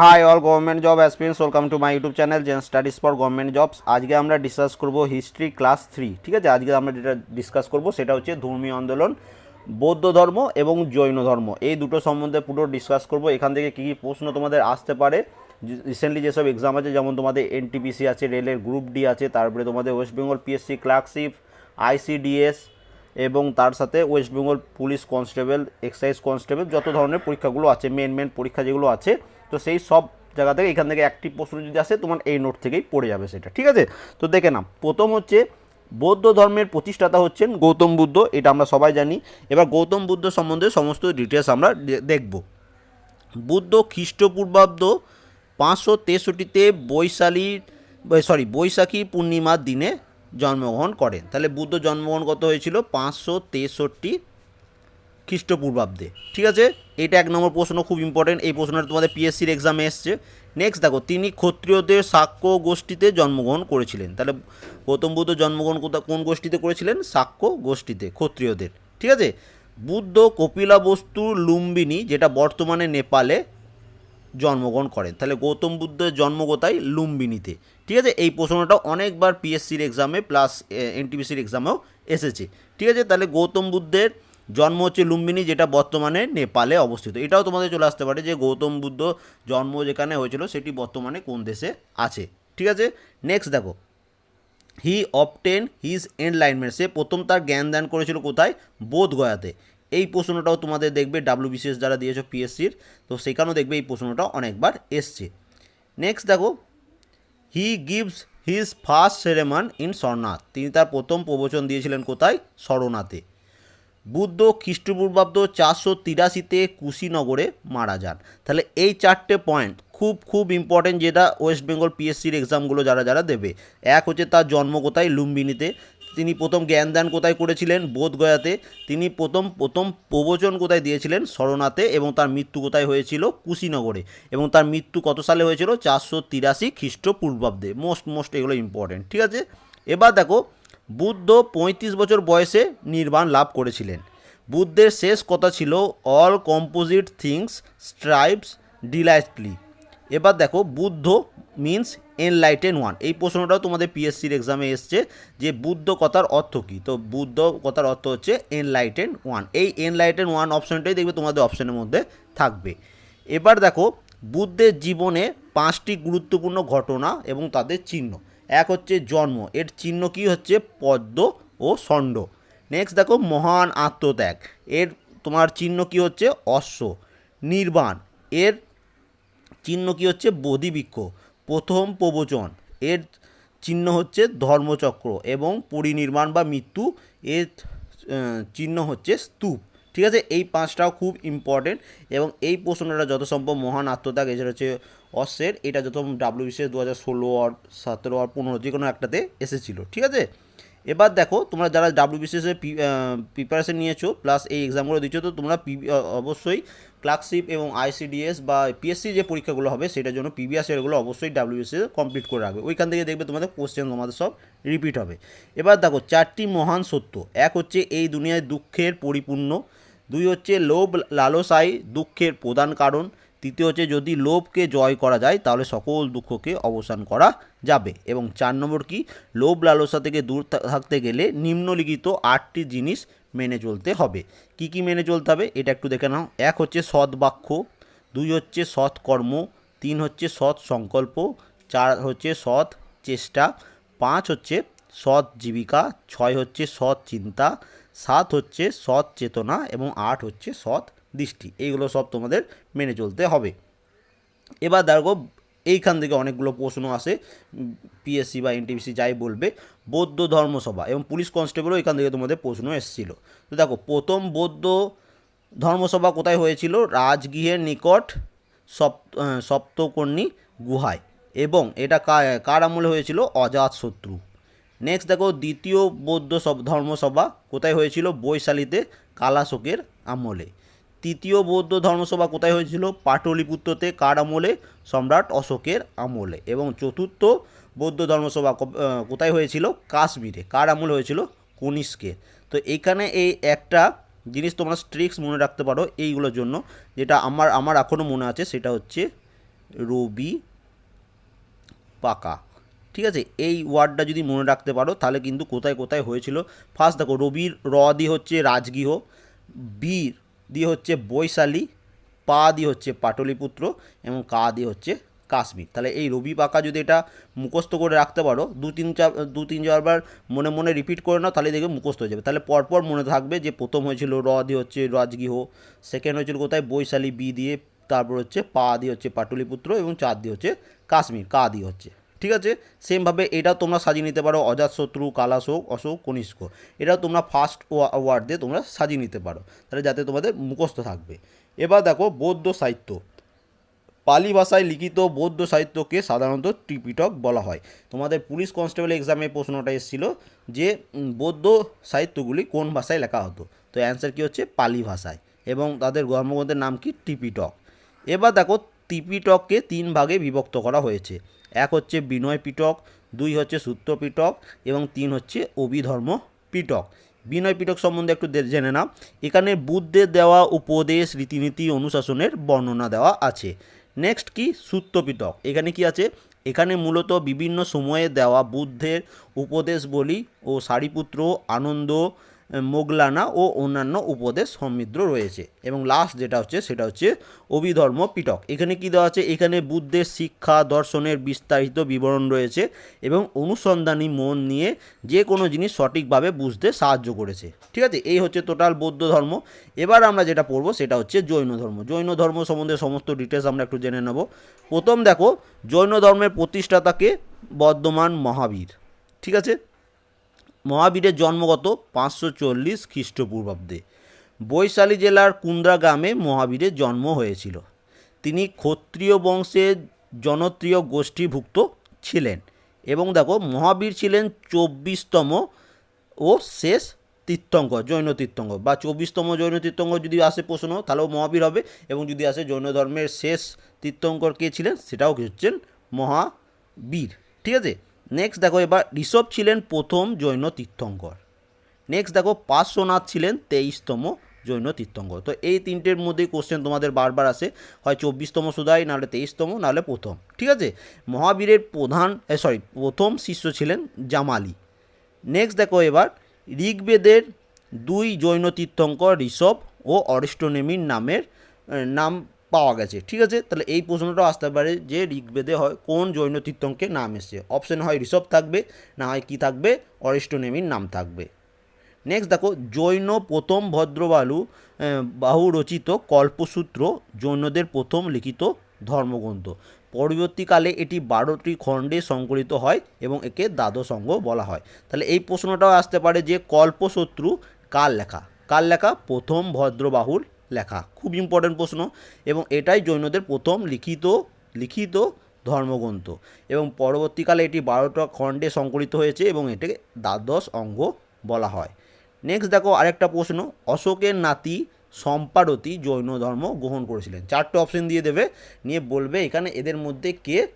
Hi all government job aspirants welcome to my YouTube channel Gen studies for government jobs আজকে আমরা discuss করব history class three ঠিক আছে? আজকে আমরা যেটা ডিসকাস করব সেটা হচ্ছে ধর্মীয় আন্দোলন, বৌদ্ধ ধর্ম এবং জৈন ধর্ম। এই দুটো সম্বন্ধে পুরো ডিসকাস করব। এখান থেকে কী কী প্রশ্ন তোমাদের আসতে পারে? রিসেন্টলি যেসব এক্সাম আছে, যেমন তোমাদের এনটিপিসি আছে, রেলের গ্রুপ ডি আছে, তারপরে তোমাদের West Bengal PSC clerkship ICDS এবং তার সাথে West Bengal police constable excise constable যত ধরনের পরীক্ষাগুলো আছে মেন মেন পরীক্ষা যেগুলো আছে তো সেই সব জায়গা থেকে এখান থেকে একটি প্রশ্ন যদি আসে, তোমার এই নোট থেকেই পড়ে যাবে সেটা, ঠিক আছে? তো দেখে নাও, প্রথম হচ্ছে বৌদ্ধ ধর্মের প্রতিষ্ঠাতা হচ্ছেন গৌতম বুদ্ধ, এটা আমরা সবাই জানি। এবার গৌতম বুদ্ধ সম্বন্ধে সমস্ত ডিটেলস আমরা দেখব। বুদ্ধ খ্রিস্টপূর্বাব্দ পাঁচশো তেষট্টিতে বৈশালী সরি বৈশাখী পূর্ণিমার দিনে জন্মগ্রহণ করেন। তাহলে বুদ্ধ জন্মগ্রহণ কত হয়েছিল? পাঁচশো তেষট্টি খ্রিস্টপূর্বাব্দে। ঠিক আছে? এটা এক নম্বর প্রশ্ন খুব ইম্পর্টেন্ট এই প্রশ্নটা তোমাদের পিএসসির এক্সামে এসছে। নেক্সট দেখো, তিনি ক্ষত্রিয়দের শাক্য গোষ্ঠীতে জন্মগ্রহণ করেছিলেন। তাহলে গৌতম বুদ্ধ জন্মগ্রহণ কোন গোষ্ঠীতে করেছিলেন? শাক্য গোষ্ঠীতে, ক্ষত্রিয়দের। ঠিক আছে? বুদ্ধ কপিলাবস্তু লুম্বিনী, যেটা বর্তমানে নেপালে জন্মগ্রহণ করেন। তাহলে গৌতম বুদ্ধের জন্ম কোথায়? লুম্বিনীতে। ঠিক আছে? এই প্রশ্নটা অনেকবার পিএসসির এক্সামে প্লাস এনটিপিসির এক্সামেও এসেছে। ঠিক আছে? তাহলে গৌতম বুদ্ধের জন্ম হচ্ছে লুম্বিনী, যেটা বর্তমানে নেপালে অবস্থিত। এটাও তোমাদের চলে আসতে পারে যে গৌতম বুদ্ধ জন্ম যেখানে হয়েছিল, সেটি বর্তমানে কোন দেশে আছে। ঠিক আছে? নেক্সট দেখো। হি অপটেন হিজ এনলাইনমেন্ট সে প্রথম তার জ্ঞান দান করেছিল কোথায়? বোধগয়াতে। এই প্রশ্নটাও তোমাদের দেখবে ডাব্লিউবিসিএস যারা দিয়েছ পিএসসির তো সেখানেও দেখবে এই প্রশ্নটা অনেকবার এসছে। নেক্সট দেখো। He gives his first sermon in Sarnath তিনি তার প্রথম প্রবচন দিয়েছিলেন কোথায়? সরনাথে। বুদ্ধ খ্রিস্টপূর্বাব্দ চারশো তিরাশিতে কুশিনগরে মারা যান। তাহলে এই চারটে পয়েন্ট খুব খুব ইম্পর্টেন্ট যেটা ওয়েস্ট বেঙ্গল পিএসসির এক্সামগুলো যারা যারা দেবে। এক হচ্ছে তার জন্ম কোথায়? লুম্বিনীতে। তিনি প্রথম জ্ঞানদান কোথায় করেছিলেন? বোধগয়াতে। তিনি প্রথম প্রথম প্রবচন কোথায় দিয়েছিলেন? শরণাতে এবং তার মৃত্যু কোথায় হয়েছিল? কুশিনগরে। এবং তার মৃত্যু কত সালে হয়েছিল? চারশো তিরাশি খ্রিস্টপূর্বাব্দে। মোস্ট মোস্ট এগুলো ইম্পর্টেন্ট ঠিক আছে? এবার দেখো বুদ্ধ পঁয়ত্রিশ বছর বয়সে নির্বাণ লাভ করেছিলেন। বুদ্ধের শেষ কথা ছিল all composite things strives diligently এবার দেখো, বুদ্ধ মিন্স এনলাইটেন ওয়ান এই প্রশ্নটাও তোমাদের পিএসসির এক্সামে এসছে যে বুদ্ধ কথার অর্থ কী? তো বুদ্ধ কথার অর্থ হচ্ছে এনলাইটেন ওয়ান এই এনলাইটেন ওয়ান অপশনটাই দেখবে তোমাদের অপশনের মধ্যে থাকবে। এবার দেখো, বুদ্ধের জীবনে পাঁচটি গুরুত্বপূর্ণ ঘটনা এবং তাদের চিহ্ন। এক হচ্ছে জন্ম, এর চিহ্ন কি হচ্ছে? পদ্ম ও ষণ্ড। নেক্সট দেখো, মহান আত্মত্যাগ। এর তোমার চিহ্ন কি হচ্ছে? অশ্ব। নির্বাণ। এর চিহ্ন কি হচ্ছে? বোধিবৃক্ষ। প্রথম প্রবচন। এর চিহ্ন হচ্ছে ধর্মচক্র এবং পরিনির্মাণ বা মৃত্যু। এর চিহ্ন হচ্ছে স্তূপ। ঠিক আছে? এই পাঁচটাও খুব ইম্পর্টেন্ট এবং এই প্রশ্নটা যত সম্ভব মহান আত্মত্যাগ, এছাড়া হচ্ছে অশ্বের এটা যত ডাব্লিউ ডাব্লিউবিসিএস দু হাজার ষোলো আর সতেরো আর পনেরো, যে কোনো একটাতে এসেছিল, ঠিক আছে? এবার দেখো, তোমরা যারা ডাব্লিউবিসিএস এর প্রিপারেশন নিয়েছো প্লাস এই এক্সামগুলো দিচ্ছ, তো তোমরা পি- অবশ্যই ক্লার্কশিপ এবং আইসিডিএস বা পিএসসি যে পরীক্ষাগুলো হবে, সেটার জন্য পিবিএস এরগুলো অবশ্যই ডাব্লিউবিসিএস কমপ্লিট করে রাখবে। ওইখান থেকে দেখবে তোমাদের কোশ্চেন তোমাদের সব রিপিট হবে। এবার দেখো, চারটি মহান সত্য। এক হচ্ছে, এই দুনিয়ায় দুঃখের পরিপূর্ণ। দুই হচ্ছে, লোভ, লালসাই দুঃখের প্রধান কারণ। তৃতীয় হচ্ছে যদি লোভকে জয় করা যায়, তাহলে সকল দুঃখকে অবসান করা যাবে। এবং চার নম্বর কি? লোভ লালসা থেকে দূর থাকতে গেলে নিম্নলিখিত আটটি জিনিস মেনে চলতে হবে। কি কি মেনে চলতে হবে? এটা একটু দেখে নাও। এক হচ্ছে সৎ বাক্য, দুই হচ্ছে সৎ কর্ম, তিন হচ্ছে সৎ সংকল্প, চার হচ্ছে সৎ চেষ্টা, পাঁচ হচ্ছে সৎ জীবিকা, ছয় হচ্ছে সৎ চিন্তা, সাত হচ্ছে সৎ চেতনা এবং আট হচ্ছে সৎ দৃষ্টি, এইগুলো সব তোমাদের মেনে চলতে হবে। এবার দেখো, এইখান থেকে অনেকগুলো প্রশ্ন আসে পিএসসি বা এনটিপিসি যাই বলবে, বৌদ্ধ ধর্মসভা এবং পুলিশ কনস্টেবলও এখান থেকে তোমাদের প্রশ্ন এসেছিল। তো দেখো, প্রথম বৌদ্ধ ধর্মসভা কোথায় হয়েছিল? রাজগৃহের নিকট সপ্ত সপ্তকর্ণী গুহায়। এবং এটা কার আমলে হয়েছিল? অজাতশত্রু নেক্সট দেখো, দ্বিতীয় বৌদ্ধ ধর্মসভা কোথায় হয়েছিল? বৈশালীতে কালাশোকের আমলে। তৃতীয় বৌদ্ধ ধর্মসভা কোথায় হয়েছিল? পাটলিপুত্রতে কার আমলে সম্রাট অশোকের আমলে। এবং চতুর্থ বৌদ্ধ ধর্মসভা কোথায় হয়েছিল? কাশ্মীরে। কার আমলে হয়েছিল কনিষ্কের তো এইখানে এই একটা জিনিস তোমরা স্ট্রিক্স মনে রাখতে পারো এইগুলোর জন্য। যেটা আমার আমার এখনও মনে আছে, সেটা হচ্ছে রবি পাকা। ঠিক আছে? এই ওয়ার্ডটা যদি মনে রাখতে পারো, তাহলে কিন্তু কোথায় কোথায় হয়েছিল? ফার্স্ট দেখো, রবির র দিয়ে হচ্ছে রাজগৃহ, বীর দিয়ে হচ্ছে বৈশালী, পা দিয়ে হচ্ছে পাটলিপুত্র এবং কা দিয়ে হচ্ছে কাশ্মীর। তাহলে এই রবি পাকা যদি এটা মুখস্থ করে রাখতে পারো, দু তিন চার, দু তিন চারবার মনে মনে রিপিট করে নাও তাহলে দেখবে মুখস্থ হয়ে যাবে। তাহলে পরপর মনে থাকবে যে প্রথম হয়েছিল র দিয়ে হচ্ছে রাজগৃহ সেকেন্ড হয়েছিল কোথায়? বৈশালী, বি দিয়ে, তারপর হচ্ছে পা দিয়ে হচ্ছে পাটলিপুত্র এবং চার দিয়ে হচ্ছে কাশ্মীর, কা দিয়ে হচ্ছে। ঠিক আছে? সেমভাবে এটা তোমরা সাজিয়ে নিতে পারো। অজাত অজাতশত্রু কালাশোক, অশোক, কনিষ্ক। এটা তোমরা ফার্স্ট ওয়ার্ড দিয়ে তোমরা সাজিয়ে নিতে পারো। তাহলে যাতে তোমাদের মুখস্থ থাকবে। এবার দেখো, বৌদ্ধ সাহিত্য। পালি ভাষায় লিখিত বৌদ্ধ সাহিত্যকে সাধারণত ত্রিপিটক বলা হয়। তোমাদের পুলিশ কনস্টেবল এক্সামে প্রশ্নটা এসেছিল যে বৌদ্ধ সাহিত্যগুলি কোন ভাষায় লেখা হতো? তো অ্যান্সার কী হচ্ছে? পালি ভাষায়। এবং তাদের ধর্মগ্রন্থের নাম কি? ত্রিপিটক। এবার দেখো, ত্রিপিটককে তিন ভাগে বিভক্ত করা হয়েছে। এক হচ্ছে বিনয় পিটক দুই হচ্ছে সূত্র পিটক এবং তিন হচ্ছে অভিধর্ম পিটক বিনয় পিটক সম্বন্ধে একটু জেনে নাও। এখানে বুদ্ধের দেওয়া উপদেশ, রীতিনীতি, অনুশাসনের বর্ণনা দেওয়া আছে। নেক্সট কি? সূত্র পিটক এখানে কি আছে? এখানে মূলত বিভিন্ন সময়ে দেওয়া বুদ্ধের উপদেশ বলি ও সারিপুত্র, আনন্দ মোগলানা ও অন্যান্য উপদেশ সমৃদ্ধ রয়েছে। এবং লাস্ট যেটা হচ্ছে, সেটা হচ্ছে অভিধর্ম পিটক এখানে কি দেওয়া আছে? এখানে বুদ্ধের শিক্ষা, দর্শনের বিস্তারিত বিবরণ রয়েছে এবং অনুসন্ধানী মন নিয়ে যে কোনো জিনিস সঠিকভাবে বুঝতে সাহায্য করেছে। ঠিক আছে? এই হচ্ছে টোটাল বৌদ্ধ ধর্ম। এবার আমরা যেটা পড়ব, সেটা হচ্ছে জৈন ধর্ম। জৈন ধর্ম সম্বন্ধে সমস্ত ডিটেলস আমরা একটু জেনে নেব। প্রথম দেখো, জৈন ধর্মের প্রতিষ্ঠাতাকে বর্ধমান মহাবীর। ঠিক আছে? মহাবীরের জন্মগত পাঁচশো চল্লিশ খ্রিস্টপূর্বাব্দে। বৈশালী জেলার কুন্দ্রা গ্রামে মহাবীরের জন্ম হয়েছিল। তিনি ক্ষত্রিয় বংশের জনপ্রিয় গোষ্ঠীভুক্ত ছিলেন এবং দেখো, মহাবীর ছিলেন চব্বিশতম ও শেষ তীর্থঙ্কর, জৈন তীর্থঙ্কর। বা চব্বিশতম জৈন তীর্থঙ্কর যদি আসে প্রশ্ন, তাহলেও মহাবীর হবে এবং যদি আসে জৈন ধর্মের শেষ তীর্থঙ্কর কে ছিলেন, সেটাও হচ্ছেন মহাবীর। ঠিক আছে? নেক্সট দেখো এবার ঋষভ ছিলেন প্রথম জৈন তীর্থঙ্কর। নেক্সট দেখো পার্শ্বনাথ ছিলেন তেইশতম জৈন তীর্থঙ্কর। তো এই তিনটের মধ্যেই কোশ্চেন তোমাদের বারবার আসে, হয় চব্বিশতম সুদাই, নাহলে তেইশতম, নাহলে প্রথম। ঠিক আছে? মহাবীরের প্রধান সরি প্রথম শিষ্য ছিলেন জামালি। নেক্সট দেখো এবার ঋগ্বেদের দুই জৈন তীর্থঙ্কর ঋষভ ও অরিষ্টনেমির নামের নাম পাওয়া গেছে। ঠিক আছে? তাহলে এই প্রশ্নটাও আসতে পারে যে ঋগ্বেদে হয় কোন জৈন তীর্থঙ্কের নাম এসছে। অপশন হয় ঋষভ থাকবে, না হয় কি থাকবে? অরিষ্টনেমির নাম থাকবে। নেক্সট দেখো, জৈন প্রথম ভদ্রবালু বাহু রচিত কল্পসূত্র, জৈনদের প্রথম লিখিত ধর্মগ্রন্থ। পরবর্তীকালে এটি বারোটি খণ্ডে সংকলিত হয় এবং একে দ্বাদশ অঙ্গ বলা হয়। তাহলে এই প্রশ্নটাও আসতে পারে যে কল্পশত্রু কার লেখা? কার লেখা? প্রথম ভদ্রবাহুর লেখা। খুব ইম্পর্ট্যান্ট প্রশ্ন এবং এটাই জৈনদের প্রথম লিখিত লিখিত ধর্মগ্রন্থ। এবং পরবর্তীকালে এটি বারোটা খণ্ডে সংকলিত হয়েছে এবং এটাকে দ্বাদশ অঙ্গ বলা হয়। নেক্সট দেখো আরেকটা প্রশ্ন। অশোকের নাতি সম্পারতি জৈন ধর্ম গ্রহণ করেছিলেন। চারটে অপশন দিয়ে দেবে, নিয়ে বলবে এখানে এদের মধ্যে কে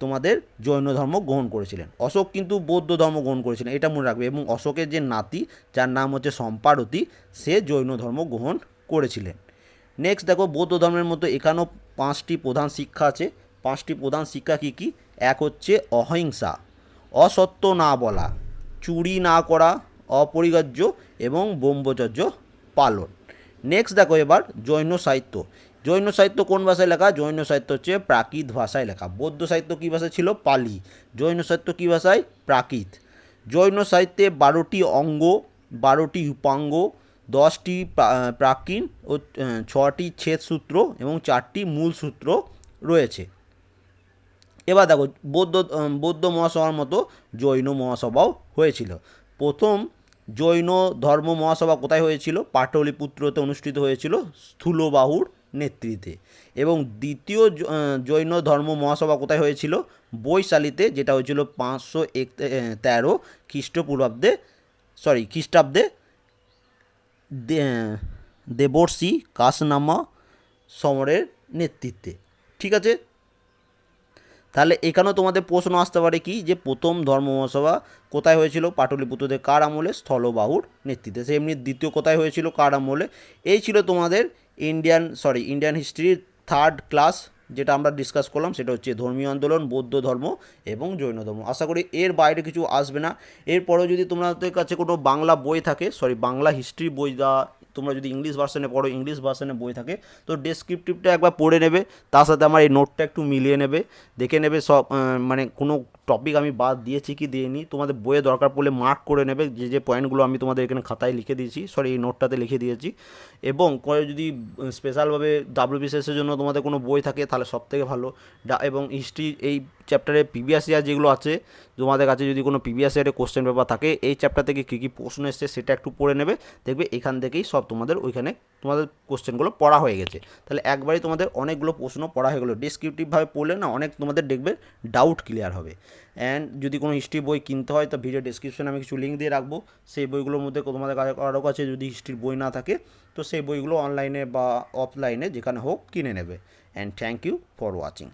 তোমাদের জৈন ধর্ম গ্রহণ করেছিলেন। অশোক কিন্তু বৌদ্ধ ধর্ম গ্রহণ করেছিলেন, এটা মনে রাখবে। এবং অশোকের যে নাতি, যার নাম হচ্ছে সম্পারতি, সে জৈন ধর্ম গ্রহণ করেছিলেন। নেক্সট দেখো, বৌদ্ধ ধর্মের মধ্যে এখানেও পাঁচটি প্রধান শিক্ষা আছে। পাঁচটি প্রধান শিক্ষা কী কী? এক হচ্ছে অহিংসা, অসত্য না বলা, চুরি না করা, অপরিহার্য এবং ব্রহ্মচর্য পালন। নেক্সট দেখো এবার জৈন সাহিত্য। জৈন সাহিত্য কোন ভাষায় লেখা? জৈন সাহিত্য হচ্ছে প্রাকৃত ভাষায় লেখা। বৌদ্ধ সাহিত্য কী ভাষায় ছিল? পালি। জৈন সাহিত্য কী ভাষায়? প্রাকৃত। জৈন সাহিত্যে বারোটি অঙ্গ, বারোটি উপাঙ্গ দশটি প্রা- প্রাকীন ও ছটি ছেদ সূত্র এবং চারটি মূল সূত্র রয়েছে। এবার দেখো, বৌদ্ধ বৌদ্ধ মহাসভার মতো জৈন মহাসভাও হয়েছিল। প্রথম জৈন ধর্ম মহাসভা কোথায় হয়েছিল? পাটলিপুত্রতে অনুষ্ঠিত হয়েছিল স্থূলবাহুর নেতৃত্বে। এবং দ্বিতীয় জৈন ধর্ম মহাসভা কোথায় হয়েছিল? বৈশালীতে, যেটা হয়েছিল পাঁচশো এক তেরো খ্রিস্টপূর্বাব্দে সরি খ্রিস্টাব্দে দেবর্ষি কাসনামা সমরের নেতৃত্বে। ঠিক আছে? তাহলে এখানেও তোমাদের প্রশ্ন আসতে পারে কি যে প্রথম ধর্ম মহাসভা কোথায় হয়েছিল? পাটলিপুত্রদের কার আমলে? স্থলবাহুর নেতৃত্বে। সে এমনি দ্বিতীয় কোথায় হয়েছিল? কার আমলে? এই ছিল তোমাদের ইন্ডিয়ান সরি ইন্ডিয়ান হিস্ট্রির থার্ড ক্লাস যেটা আমরা ডিসকাস করলাম, সেটা হচ্ছে ধর্মীয় আন্দোলন, বৌদ্ধ ধর্ম এবং জৈন ধর্ম। আশা করি এর বাইরে কিছু আসবে না। এরপরেও যদি তোমাদের কাছে কোনো বাংলা বই থাকে সরি বাংলা হিস্ট্রি বই দা তোমরা যদি ইংলিশ ভার্সনে পড়ো ইংলিশ ভার্সনে বই থাকে, তো ডেসক্রিপটিভটা একবার পড়ে নেবে, তার সাথে আমার এই নোটটা একটু মিলিয়ে নেবে, দেখে নেবে সব মানে কোনো টপিক আমি বাদ দিয়েছি কি দিইনি, তোমাদের বইয়ে দরকার পড়লে মার্ক করে নেবে, যে যে পয়েন্টগুলো আমি তোমাদের এখানে খাতায় লিখে দিয়েছি সরি এই নোটটাতে লিখে দিয়েছি, এবং করে যদি স্পেশালভাবে ডাব্লিউবিসিএসের জন্য তোমাদের কোনো বই থাকে, তাহলে সব থেকে ভালো এবং হিস্ট্রি এই চ্যাপ্টারে প্রিভিয়াস ইয়ার যেগুলো আছে তোমাদের কাছে যদি কোনো প্রিভিয়াস ইয়ারে কোশ্চেন পেপার থাকে, এই চ্যাপ্টার থেকে কী কী প্রশ্ন এসছে সেটা একটু পড়ে নেবে, দেখবে এখান থেকেই সব তোমাদের ওইখানে তোমাদের কোশ্চেনগুলো পড়া হয়ে গেছে। তাহলে একবারই তোমাদের অনেকগুলো প্রশ্ন পড়া হয়ে গেলো। ডিসক্রিপটিভভাবে পড়লে না অনেক তোমাদের দেখবে ডাউট ক্লিয়ার হবে। অ্যান্ড যদি কোনো হিস্ট্রি বই কিনতে হয়, তো ভিডিও ডিসক্রিপশনে আমি কিছু লিঙ্ক দিয়ে রাখব। সেই বইগুলোর মধ্যে তোমাদের কারও কাছে যদি হিস্ট্রির বই না থাকে, তো সেই বইগুলো অনলাইনে বা অফলাইনে যেখানে হোক কিনে নেবে। And thank you for watching